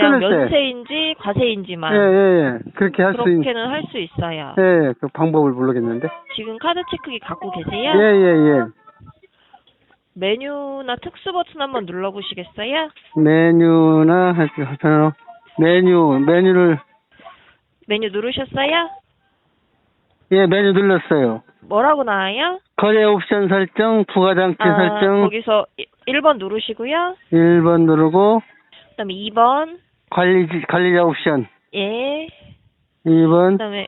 그냥 끊을 때. 면세인지 과세인지만 예, 예, 예. 그렇게 할 수 있, 그렇게는 할 수 있어요. 예, 예. 그 방법을 모르겠는데. 지금 카드 체크기 갖고 계세요? 예, 예, 예. 메뉴나 특수 버튼 한번 눌러보시겠어요? 메뉴나, 할 수, 하잖아. 메뉴, 메뉴를, 메뉴 누르셨어요? 예, 메뉴 눌렀어요. 뭐라고 나와요? 거래 옵션 설정, 부가장치 아, 설정, 거기서 1번 누르시고요. 1번 누르고, 그다음에 2번, 관리, 관리자 옵션, 예. 2번, 그다음에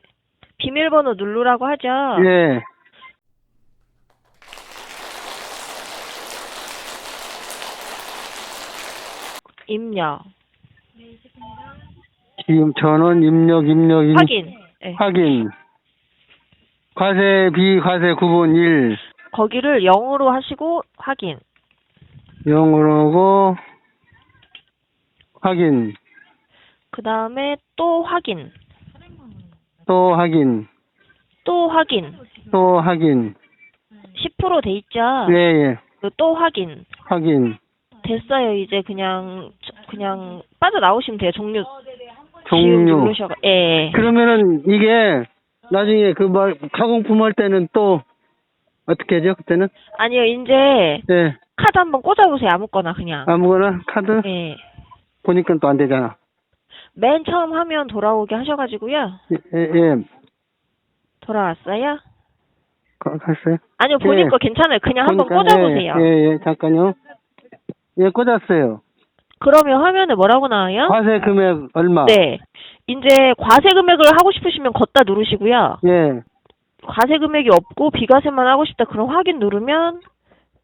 비밀번호 누르라고 하죠. 예, 입력, 지금 전원 입력, 입력, 입, 확인. 예. 확인. 과세, 비과세 구분 1. 거기를 0으로 하시고 확인. 0으로 하고, 확인. 그 다음에 또 확인. 또 확인. 또 확인. 또 확인. 10%돼 있죠? 예, 예. 그또 확인. 확인. 됐어요. 이제 그냥 그냥 빠져나오시면 돼요. 종류 지금 종류. 누르셔. 예. 그러면은 이게 나중에 그 말, 가공품 할 때는 또 어떻게 하죠? 그때는? 아니요. 이제 예. 카드 한번 꽂아보세요. 아무거나 그냥. 아무거나 카드 예. 보니까 또 안 되잖아. 맨 처음 하면 돌아오게 하셔가지고요. 예, 예. 예. 돌아왔어요? 가- 갔어요? 아니요. 본인 예. 거 괜찮아요. 그냥 한번 보니까, 꽂아보세요. 예, 예, 예, 잠깐요. 예, 꽂았어요. 그러면 화면에 뭐라고 나와요? 과세 금액 얼마? 네. 이제 과세 금액을 하고 싶으시면 걷다 누르시고요. 예. 과세 금액이 없고 비과세만 하고 싶다. 그럼 확인 누르면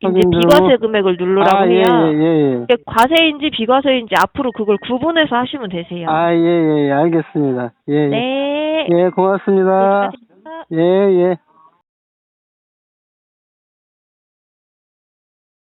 이제 확인 누르고. 비과세 금액을 누르라고 아, 예, 해요. 예, 예, 예. 그러니까 과세인지 비과세인지 앞으로 그걸 구분해서 하시면 되세요. 아, 예, 예, 예, 알겠습니다. 예, 예. 네. 예, 고맙습니다. 여기까지입니다. 예, 예.